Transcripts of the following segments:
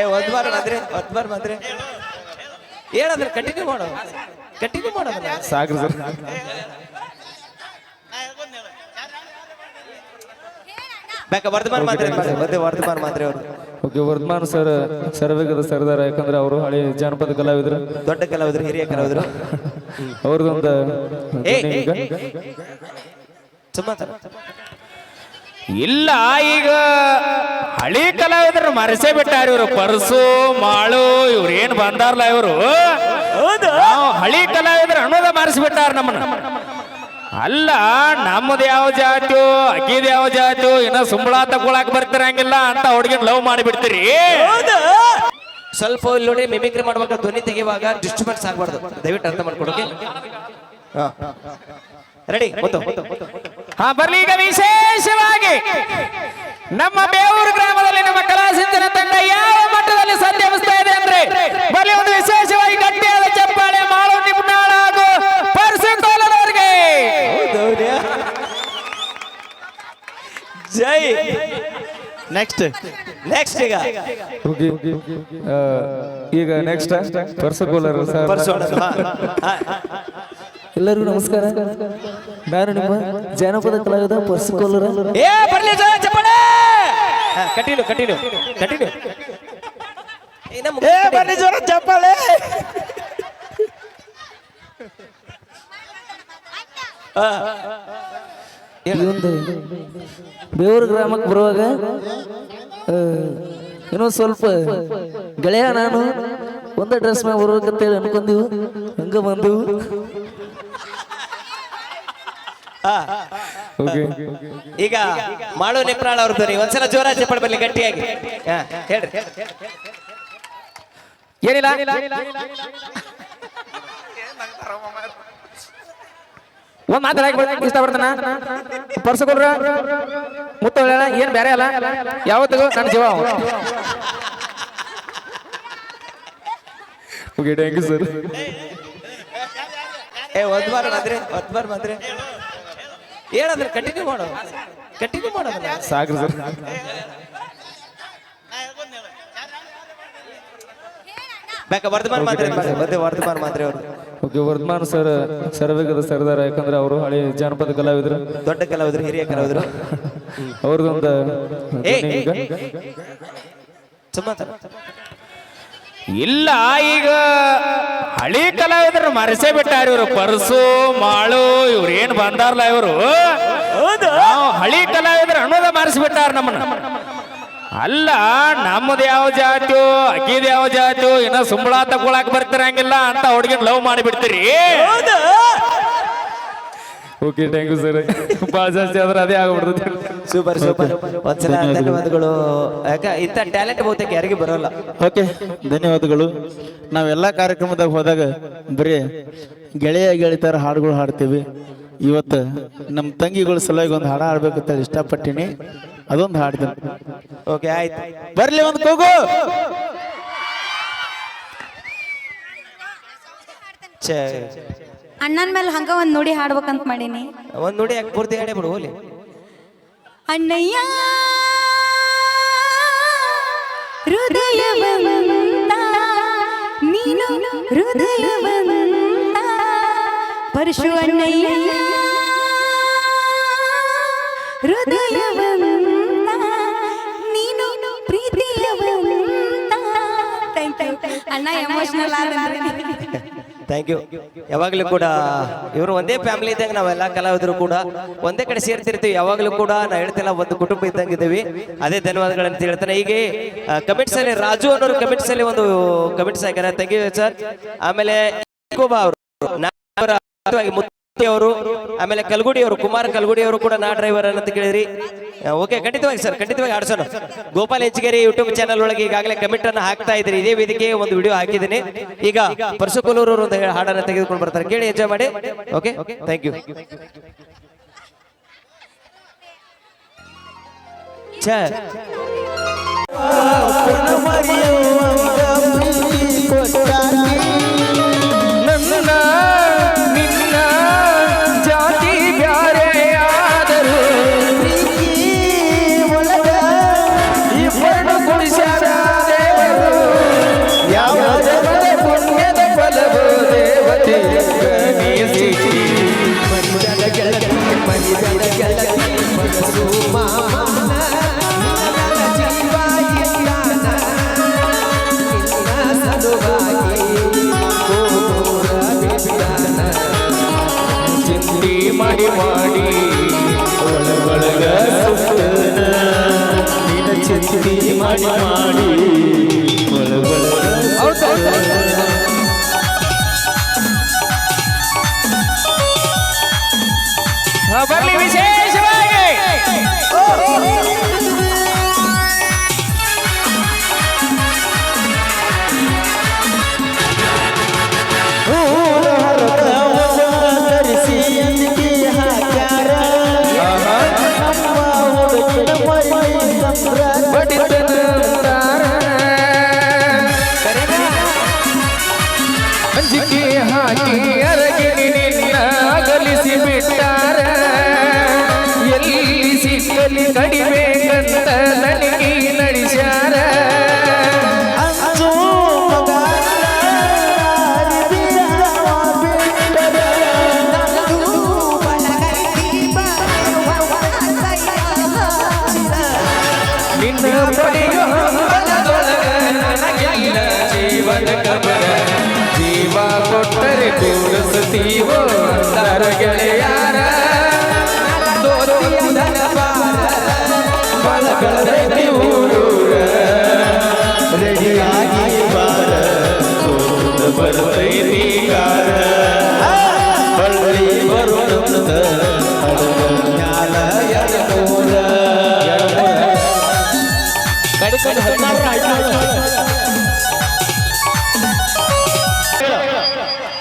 ಏ ಒಂದ್ ಬಾರ್ ಮಾತ್ರೆ ಒಂದ್ ಬಾರ್ ಮಾತ್ರೆ ಹೇಳದ್ರ ಕಂಟಿನ್ಯೂ ಮಾಡೋ. ಕಂಟಿನ್ಯೂ ಮಾಡೋದು ಸಾಕ್ರಿ ಸರ್. ಬೇಕ ವರ್ಧಮಾನ್ ಮಾತ್ರೆ ಮತ್ತೆ ವರ್ಧಮಾನ್ ಮಾತ್ರೆ ಅವರು. ಓಕೆ ವರ್ಧಮಾನ್ ಸರ್ ಸರ್ವೇಗದ ಸರ್ದಾರ ಯಾಕಂದ್ರೆ ಅವರು ಹಳೆ ಜಾನಪದ ಕಲಾವಿದರು. ದೊಡ್ಡ ಕಲಾವಿದ್ರು ಹಿರಿಯ ಕಲಾವಿದ್ರು. ಅವ್ರದ್ದೊಂದು ಏ ಸುಮ್ಮ ಇಲ್ಲ ಈಗ ಹಳಿ ಕಲಾವಿದರು ಮರೆಸೇ ಬಿಟ್ಟಾರ ಇವರು. ಪರಸು ಮಾಳು ಇವ್ರು ಏನ್ ಬಂದಾರಲ್ಲ ಇವರು? ಹಳಿ ಕಲಾವಿದರು ಅನ್ನೋದ ಮರೆಸಿಬಿಟ್ಟಾರ ನಮ್ಮನ್ನ. ಅಲ್ಲ ನಮ್ಮದು ಯಾವ ಜಾತಿಯೋ ಅಕ್ಕಿದ ಯಾವ ಜಾತಿಯೋ ಇನ್ನ ಸುಂಬಳ ತಗೊಳಕ್ ಬರ್ತಿರಂಗಿಲ್ಲ ಅಂತ ಹುಡುಗಿನ ಲವ್ ಮಾಡಿಬಿಡ್ತೀರಿ? ಸ್ವಲ್ಪ ಇಲ್ಲಿ ನೋಡಿ ಮಿಮಿಕ್ರಿ ಮಾಡುವಾಗ ಧ್ವನಿ ತೆಗೆಯುವಾಗ ಡಿಸ್ಟರ್ಬೆನ್ಸ್ ಆಗ್ಬಾರ್ದು. ದಯವಿಟ್ಟು ಅರ್ಥ ಮಾಡ್ಕೊಡೋಕೆ ರೆಡಿ ಗೊತ್ತು? ಹಾ ಬರ್ಲಿ ಈಗ ವಿಶೇಷವಾಗಿ. ನಮ್ಮ ಬೇವೂರು ಗ್ರಾಮದಲ್ಲಿ ನಮ್ಮ ಕಲಾ ಸಿಂಚನ ತಂಡ ಯಾವ ಮಟ್ಟದಲ್ಲಿ ಸಂದೇಹಿಸ್ತಾ ಇದೆ ಅಂದ್ರೆ ಬರ್ಲಿ ಒಂದು ವಿಶೇಷವಾಗಿ ಗಟ್ಟಿಯಾದ ಚಪ್ಪಾಳೆ ಮಾಳು ನಿಮ್ನಾಳ ಹಾಗೂ ಪರ್ಸನ್ ಅವರಿಗೆ ಜೈ. ನೆಕ್ಸ್ಟ್ ನೆಕ್ಸ್ಟ್ ಈಗ. ಈಗ ನೆಕ್ಸ್ಟ್ ಪರ್ಸಗೋಲರ್ ಸರ್. ಎಲ್ಲರಿಗೂ ನಮಸ್ಕಾರ. ನಾನು ನಿಮ್ಮ ಜಾನಪದ ಕಲಾವಿದ ಪರ್ಸಿಕೋಲರ. ಏ ಬರ್ಲಿ ಜೋರ ಚಪ್ಪಾಳೆ ಕಟ್ಟಿಲು ಕಟ್ಟಿಲು ಕಂಟಿನ್ಯೂ ಏ ಬರ್ಲಿ ಜೋರ ಚಪ್ಪಾಳೆ ಈ ಒಂದು ಬೇವೂರು ಗ್ರಾಮಕ್ಕೆ ಬರುವಾಗ ಆ, ಇನ್ನೊಂದು ಸ್ವಲ್ಪ ಗೆಳೆಯ ನಾನು ಒಂದೇ ಡ್ರೆಸ್ ಮ್ಯಾಗ ಬರ್ಬೇಕಂತೇಳಿ ಅನ್ಕೊಂದಿವು. ಹಂಗ ಬಂದೆವು. ಓಕೆ ಈಗ ಮಾಳು ನಿಪ್ರಾಳ ಅವ್ರ ಧ್ವನಿ ಒಂದ್ಸಲ ಜೋರ ಚಪ್ಪಾಳೆ ಬರ್ಲಿ ಗಟ್ಟಿಯಾಗಿ. ಹಾ, ಹೇಳ್ರಿ. ಏನಿಲ್ಲ? ಒಂದ್ ಮಾತ್ರ ಇಷ್ಟಪಡ್ತಾನ. ಪರ್ಸಕೊಳ್ರ ಮುತ್ತ ಹೇಳ ಏನ್ ಬೇರೆ ಅಲ್ಲ. ಯಾವತ್ತಿಗೂ ನನ್ನ ಜೀವ ಅವ. ಓಕೆ ಥ್ಯಾಂಕ್ ಯು ಸರ್ ಏ ಒಂದ್ ಬಾರ್ ಬಂದ್ರೆ ಒಂದ್ ಬಾರ್ ಮಾತ್ರೆ. ಹೇಳದ್ರ ಕಂಟಿನ್ಯೂ ಮಾಡೋ. ಕಂಟಿನ್ಯೂ ಮಾಡೋದು ಸಾಕ್ರಿ ಸರ್. ಬೇಕ ವರ್ಧಮಾನ್ ಮಾತ್ರೆ ಮತ್ತೆ ವರ್ಧಮಾನ್ ಮಾತ್ರೆ ಅವರು. ಓಕೆ ವರ್ಧಮಾನ್ ಸರ್ ಸರ್ವೇಗದ ಸರ್ದಾರ ಯಾಕಂದ್ರೆ ಅವರು ಹಳೆ ಜಾನಪದ ಕಲಾವಿದರು. ದೊಡ್ಡ ಕಲಾವಿದ್ರು ಹಿರಿಯ ಕಲಾವಿದರು. ಅವ್ರದ್ದೊಂದು ಸುಮ್ಮ ಇಲ್ಲ ಈಗ ಹಳಿ ಕಲಾವಿದರು ಮರೆಸೇ ಬಿಟ್ಟಾರ ಇವರು. ಪರ್ಸು ಮಾಳು ಇವ್ರು ಏನ್ ಬಂದಾರಲ್ಲ ಇವರು? ಹಳಿ ಕಲಾವಿದರು ಅನ್ನೋದ ಮರೆಸಿಬಿಟ್ಟಾರ ನಮ್ಮನ್ನ. ಅಲ್ಲ ನಮ್ಮದು ಯಾವ ಜಾತಿಯೋ ಅಕ್ಕಿದ ಯಾವ ಜಾತಿಯೋ ಇನ್ನ ಸುಂಬಳ ತಗೊಳಕ್ ಬರ್ತಿರಂಗಿಲ್ಲ ಅಂತ ಹುಡುಗಿನ ಲವ್ ಮಾಡಿಬಿಡ್ತೀರಿ? ಓಕೆ ಥ್ಯಾಂಕ್ ಯು ಸರ್ ಭಾಳ ಜಾಸ್ತಿ ಆದ್ರೆ ಅದೇ ಆಗ್ಬಿಡ್ತದೆ. ಸೂಪರ್ ಸೂಪರ್ ಒಂದ್ಸಲ ಧನ್ಯವಾದಗಳು. ಯಾಕೆ ಇಂಥ ಟ್ಯಾಲೆಂಟ್ ಬಹುತೇಕ ಯಾರಿಗೂ ಬರೋಲ್ಲ. ಓಕೆ ಧನ್ಯವಾದಗಳು. ನಾವೆಲ್ಲ ಕಾರ್ಯಕ್ರಮದಾಗ ಹೋದಾಗ ಬರೀ ಗೆಳೆಯ ಗೆಳಿತರ ಹಾಡುಗಳು ಹಾಡ್ತೀವಿ. ಇವತ್ತು ನಮ್ಮ ತಂಗಿಗಳ ಸಲುವಾಗಿ ಒಂದು ಹಾಡು ಹಾಡ್ಬೇಕಂತ ಇಷ್ಟಪಟ್ಟಿನಿ. ಅದೊಂದು ಹಾಡ್ತೀನಿ ಓಕೆ ಆಯ್ತು. ಬರ್ಲಿ ಒಂದು ಕೂಗು. ಛೇ. ಅಣ್ಣನ ಮೇಲೆ ಹಂಗ ಒಂದ್ ನುಡಿ ಹಾಡ್ಬೇಕಂತ ಮಾಡೀನಿ. ಒಂದ್ ನುಡಿ ಯಾಕೆ ಪೂರ್ತಿ ಹಾಡೇ ಬಿಡು ಹೋಲಿ ಅಣ್ಣಯ್ಯ ಹೃದಯವಂತ ನೀನು ಹೃದಯವಂತ ಪರಶು ಅಣ್ಣಯ್ಯ ಹೃದಯವಂತ ನೀನು ಪ್ರೀತಿಯವಂತ. ಅಣ್ಣ ಎಮೋಷನಲ್ ಆದ್ರೆ ಥ್ಯಾಂಕ್ ಯು ಯಾವಾಗಲೂ ಕೂಡ ಇವರು ಒಂದೇ ಫ್ಯಾಮಿಲಿ ಇದ್ದಾಗ ನಾವೆಲ್ಲ ಕಲಾವಿದರು ಕೂಡ ಒಂದೇ ಕಡೆ ಸೇರ್ತಿರ್ತೀವಿ. ಯಾವಾಗಲೂ ಕೂಡ ನಾ ಹೇಳ್ತಿಲ್ಲ ಒಂದು ಕುಟುಂಬ ಇದ್ದಂಗೆ ಇದ್ದೀವಿ. ಅದೇ ಧನ್ಯವಾದಗಳಂತ ಹೇಳ್ತಾನೆ. ಹೀಗೆ ಕಮೆಂಟ್ಸ್ ಅಲ್ಲಿ ರಾಜು ಅನ್ನೋರು ಕಮೆಂಟ್ಸ್ ಅಲ್ಲಿ ಒಂದು ಕಮೆಂಟ್ಸ್ ಹಾಕ್ಯಾರ. ಥ್ಯಾಂಕ್ ಯು ಸರ್ ಆಮೇಲೆ ಅವರು. ಅವರು, ಆಮೇಲೆ ಕಲ್ಗುಡಿ ಅವರು, ಕುಮಾರ್ ಕಲ್ಗುಡಿ ಅವರು ಕೂಡ ನಾ ಡ್ರೈವರ್ ಅಂತ ಕೇಳಿದ್ರಿ. ಓಕೆ ಖಂಡಿತವಾಗಿ ಸರ್ ಖಂಡಿತವಾಗಿ ಆಡ್ಸೋಣ. ಗೋಪಾಲ್ ಹೆಚ್ಗೇರಿ ಯೂಟ್ಯೂಬ್ ಚಾನಲ್ ಒಳಗೆ ಈಗಾಗಲೇ ಕಮೆಂಟ್ ಅನ್ನು ಹಾಕ್ತಾ ಇದ್ರಿ. ಇದೇ ವೇದಿಕೆ ಒಂದು ವಿಡಿಯೋ ಹಾಕಿದ್ದೀನಿ. ಈಗ ಪರಸುಕೋಲೂರು ಅಂತ ಹೇಳಿ ಹಾಡನ್ನು ತೆಗೆದುಕೊಂಡು ಬರ್ತಾರೆ. ಕೇಳಿ ಎಂಜಾಯ್ ಮಾಡಿ. ಓಕೆ ಥ್ಯಾಂಕ್ ಯು ಛೇ. ಮಾಡಿ ಮಾಡಿ ಬರ್ಲಿ ವಿಶೇಷವಾಗಿ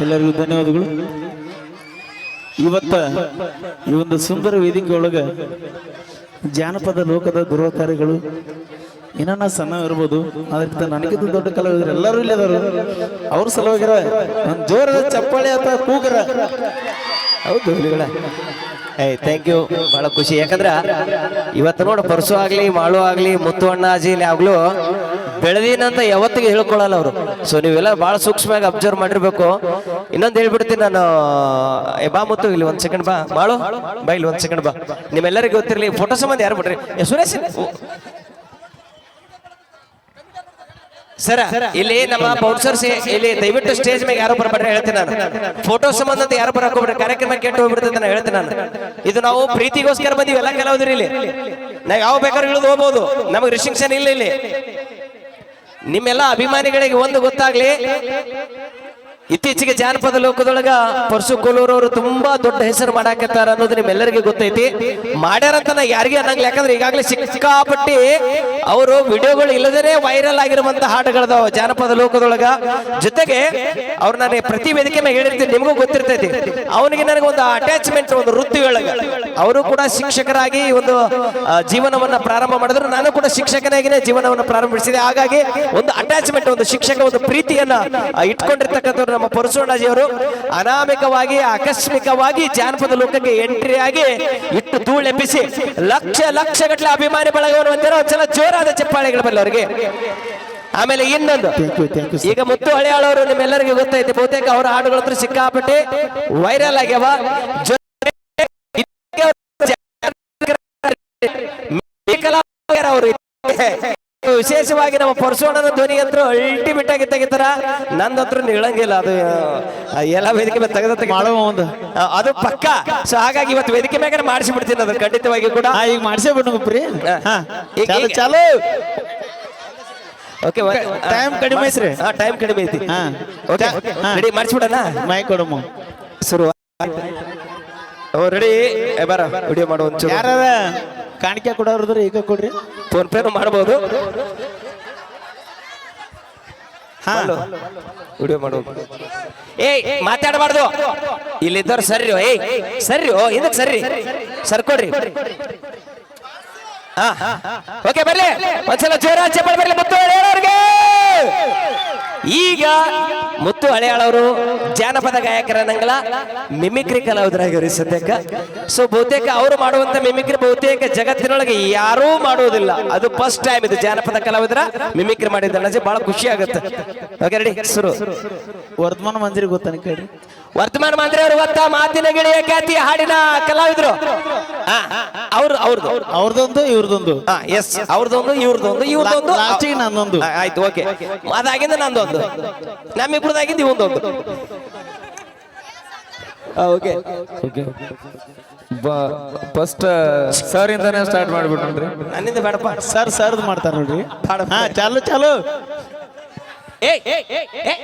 ಎಲ್ಲರಿಗೂ ಧನ್ಯವಾದಗಳು. ಇವತ್ತ ಈ ಒಂದು ಸುಂದರ ವೇದಿಕೆ ಒಳಗೆ ಜಾನಪದ ಲೋಕದ ದುರವತಾರಿಗಳು ಏನನ್ನ ಸಣ್ಣ ಇರ್ಬೋದು ಅದಕ್ಕಿಂತ ನನಗಿಂತ ದೊಡ್ಡ ಕಲಾವಿದರು ಎಲ್ಲರೂ ಇಲ್ಲಿ ಅದಾರು ಅವ್ರ ಸಲುವಾಗಿರ ಒಂದು ಜೋರದ ಚಪ್ಪಾಳೆ ಅಥವಾ ಕೂಗರ. ಹೌದು ಏಯ್ ಥ್ಯಾಂಕ್ ಯು ಬಹಳ ಖುಷಿ. ಯಾಕಂದ್ರ ಇವತ್ತು ನೋಡು, ಪರಸು ಆಗ್ಲಿ, ಮಾಳು ಆಗ್ಲಿ, ಮುತ್ತು ಅಣ್ಣ ಅಜಿಲಿ ಆಗ್ಲೂ ಬೆಳೆದಿನಂತ ಯಾವತ್ತಿಗೆ ಹೇಳ್ಕೊಳಲ್ಲ ಅವರು. ಸೊ ನೀವೆಲ್ಲ ಬಹಳ ಸೂಕ್ಷ್ಮವಾಗಿ ಅಬ್ಸರ್ವ್ ಮಾಡಿರ್ಬೇಕು. ಇನ್ನೊಂದು ಹೇಳ್ಬಿಡ್ತೀನಿ ನಾನು. ಏ, ಬಾ ಮುತ್ತು, ಇಲ್ಲಿ ಒಂದ್ ಸೆಕೆಂಡ್ ಬಾ. ಮಾಳು, ಬಾ, ಇಲ್ಲಿ ಒಂದ್ ಸೆಕೆಂಡ್ ಬಾ. ನಿಮ್ಮೆಲ್ಲರಿಗೂ ಗೊತ್ತಿರಲಿ ಫೋಟೋ ಸಂಬಂಧ ಯಾರು ಬಿಡ್ರಿ ಸುರೇಶ್ ಸರ ಇಲ್ಲಿ ನಮ್ಮ ಬೌನ್ಸರ್ಸ್ ಇಲ್ಲಿ ದಯವಿಟ್ಟು ಸ್ಟೇಜ್ ಮೇಲೆ ಯಾರು ಬರಬೇಡ್ರಿ ಹೇಳ್ತೀನಿ ನಾನು. ಫೋಟೋ ಸಂಬಂಧ ಯಾರು ಬರಕ್ ಹೋಗ್ಬೇಡ್ರಿ ಕಾರ್ಯಕ್ರಮ ಕೆಟ್ಟು ಹೋಗ್ಬಿಡ್ತದೆ ನಾನು ಹೇಳ್ತೀನಿ ನಾನು. ಇದು ನಾವು ಪ್ರೀತಿಗೋಸ್ಕರ ಬಂದಿವಿ ಎಲ್ಲ ಕೆಲವುದ್ರಿ ಇಲ್ಲಿ. ನಾವು ಯಾವ ಬೇಕಾದ್ರೂ ಇಳಿದು ಹೋಗ್ಬೋದು. ನಮಗೆ ರಿಸ್ಟ್ರಿಕ್ಷನ್ ಇಲ್ಲ ಇಲ್ಲಿ. ನಿಮ್ಮೆಲ್ಲ ಅಭಿಮಾನಿಗಳಿಗೆ ಒಂದು ಗೊತ್ತಾಗ್ಲಿ ಇತ್ತೀಚೆಗೆ ಜಾನಪದ ಲೋಕದೊಳಗ ಪರಶು ಕೋಲೂರವರು ತುಂಬಾ ದೊಡ್ಡ ಹೆಸರು ಮಾಡಾಕತ್ತಾರ ಅನ್ನೋದು ನಿಮ್ಮೆಲ್ಲರಿಗೂ ಗೊತ್ತೈತಿ. ಮಾಡ್ಯಾರಂತ ನಾ ಯಾರಿಗೆ ಅನ್ನಂಗಿಲ್ಲ. ಯಾಕಂದ್ರೆ ಈಗಾಗಲೇ ಸಿಕ್ಕಾಪಟ್ಟಿ ಅವರು ವಿಡಿಯೋಗಳು ಇಲ್ಲದೇ ವೈರಲ್ ಆಗಿರುವಂತ ಹಾಡುಗಳದಾವ ಜಾನಪದ ಲೋಕದೊಳಗ. ಜೊತೆಗೆ ಅವ್ರು ನನಗೆ ಪ್ರತಿ ವೇದಿಕೆ ಮೇಲೆ ಹೇಳಿರ್ತೀನಿ, ನಿಮಗೂ ಗೊತ್ತಿರ್ತೈತಿ. ಅವನಿಗೆ ನನಗೆ ಒಂದು ಅಟ್ಯಾಚ್ಮೆಂಟ್ ಒಂದು ವೃತ್ತಿ ಒಳಗ. ಅವರು ಕೂಡ ಶಿಕ್ಷಕರಾಗಿ ಒಂದು ಜೀವನವನ್ನ ಪ್ರಾರಂಭ ಮಾಡಿದ್ರು. ನಾನು ಕೂಡ ಶಿಕ್ಷಕನಾಗಿನೇ ಜೀವನವನ್ನು ಪ್ರಾರಂಭಿಸಿದೆ. ಹಾಗಾಗಿ ಒಂದು ಅಟ್ಯಾಚ್ಮೆಂಟ್ ಒಂದು ಶಿಕ್ಷಕ ಒಂದು ಪ್ರೀತಿಯನ್ನ ಇಟ್ಕೊಂಡಿರ್ತಕ್ಕಂಥ ನಮ್ಮ ಪರಶುರಾಜಿಯವರು ಅನಾಮಿಕವಾಗಿ ಆಕಸ್ಮಿಕವಾಗಿ ಜಾನಪದ ಲೋಕಕ್ಕೆ ಎಂಟ್ರಿ ಆಗಿ ಇಟ್ಟು ಧೂಳೆಬ್ಬಿಸಿ ಲಕ್ಷ ಲಕ್ಷ ಗಟ್ಟಲೆ ಅಭಿಮಾನಿ ಬಳಗವನ್ನು ಹೊಂದಿರೋ ಚಲ ಜೋರಾದ ಚಪ್ಪಾಳೆಗಳು ಬರಲಿ ಅವರಿಗೆ. ಆಮೇಲೆ ಇನ್ನೊಂದು. ಈಗ ಮುತ್ತು ಹಳೆಯಾಳವರು ನಿಮ್ಮೆಲ್ಲರಿಗೂ ಗೊತ್ತೈತಿ ಬಹುತೇಕ ಅವರ ಹಾಡುಗಳಂತೂ ಸಿಕ್ಕಾಪಟ್ಟೆ ವೈರಲ್ ಆಗ್ಯಾವ. ಅವರು ವಿಶೇಷವಾಗಿ ನಮ್ಮ ಪರಶುವಣ್ಣನ ಧ್ವನಿ ಅಂತೂ ಅಲ್ಟಿಮೇಟ್ ಆಗಿ ತೆಗಿತಾರ ನಂದಂತ್ರ ನಿಳಂಗಿಲ್ಲ ಅದು ಎಲ್ಲ ವೇದಿಕೆ ಮೇಲೆ ತೆಗೆದ. ಮಾಡುವ ಒಂದು. ಅದು ಪಕ್ಕ. ಸೊ ಹಾಗಾಗಿ ಇವತ್ತು ವೇದಿಕೆ ಮ್ಯಾಗ ಮಾಡಿಸಿಬಿಡ್ತೀನಿ ಅದು ಖಂಡಿತವಾಗಿ ಕೂಡ. ಈಗ ಮಾಡ್ಸೇ ಬಿಡು ಪ್ರಿ ಹಾ. ಈಗ- ಚಾಲು ಓಕೆ ಟೈಮ್ ಕಡಿಮೆ ಐತ್ರಿ. ಹಾ ಟೈಮ್ ಕಡಿಮೆ ಐತಿ. ಹಾ. ಓಕೆ. ರೆಡಿ ಮಾಡಿಸ್ಬಿಡಣ? ಮೈ ಕೊಡಮ್ಮ ಶುರು ಓ ರೆಡಿ ಬರ ವಿಡಿಯೋ ಮಾಡು ಒಂಚೂರು. ಯಾರ ಕಾಣಿಕೆ ಕೊಡೋರ್ದ್ರ ಈಗ ಕೊಡ್ರಿ. ಫೋನ್ ಪೇನು ಮಾಡಬಹುದು ಹಾ. ವಿಡಿಯೋ ಮಾಡು. ಏಯ್ ಮಾತಾಡಬಾರ್ದು. ಇಲ್ಲಿದ್ದವ್ರು ಸರ್ರಿ ಏಯ್ ಸರಿ ಓ ಇದಕ್ಕೆ ಸರ್ರಿ ಸರ್ಕೊಡ್ರಿ ಹಾ ಓಕೆ ಬರ್ಲಿ. ಒಂದ್ಸಲ ಜೋರ ಚಪ್ಪಲ್ ಬರ್ಲಿ ಮುತ್ತು ಹಳೆಯವ್ರಿಗೆ. ಈಗ ಮುತ್ತು ಹಳೆಯಾಳವರು ಜಾನಪದ ಗಾಯಕರನ್ನಂಗಲ ಮಿಮಿಕ್ರಿ ಕಲಾವಿದರಾಗಿವ್ರಿ ಸದ್ಯಕ್ಕ ಸೊ ಬಹುತೇಕ ಅವರು ಮಾಡುವಂತ ಮಿಮಿಕ್ರಿ ಬಹುತೇಕ ಜಗತ್ತಿನೊಳಗೆ ಯಾರೂ ಮಾಡುವುದಿಲ್ಲ. ಅದು ಫಸ್ಟ್ ಟೈಮ್ ಇದು ಜಾನಪದ ಕಲಾವಿದರ ಮಿಮಿಕ್ರಿ ಮಾಡಿದ್ದ ಬಹಳ ಖುಷಿ ಆಗುತ್ತೆ. ಓಕೆ ರೆಡಿ ಶುರು. ವರ್ಧಮಾನ ಮಂದಿರಿ ಗೊತ್ತಾನೆ ಕೇಳಿ ವರ್ತಮಾನ ಮಂತ್ರಿ ಅವರು ಒತ್ತ ಮಾತಿನ ಗಿಳಿಯ ಖ್ಯಾತಿ ಹಾಡಿನ ಕಲಾವಿದರು. ಅವ್ರು ಅವ್ರದ್ದು ಅವ್ರದೊಂದು ಇವ್ರದೊಂದು ಎಸ್ ಅವ್ರದೊಂದು ಇವ್ರದೊಂದು ಇವ್ರದೊಂದು ಲಾಸ್ಟಿಗೆ ನಂದೊಂದು ಆಯ್ತು ಓಕೆ ಅದಾಗಿಂದ ನಂದೊಂದು ನಮ್ಮಿಬ್ರದಾಗಿಂದ ಇವೊಂದೊಂದು ಓಕೆ ಓಕೆ ಫಸ್ಟ್ ಸರ್ ಇಂದಾನೆ ಸ್ಟಾರ್ಟ್ ಮಾಡ್ಬಿಟ್ರಿ ನನ್ನಿಂದ ಬೇಡಪ್ಪ ಸರ್ ಸರ್ದ್ ಮಾಡ್ತಾರ ನೋಡ್ರಿ ಹಾ ಚಾಲು ಚಾಲು ಏ ಏಯ್, ಏಯ್, ಏಯ್.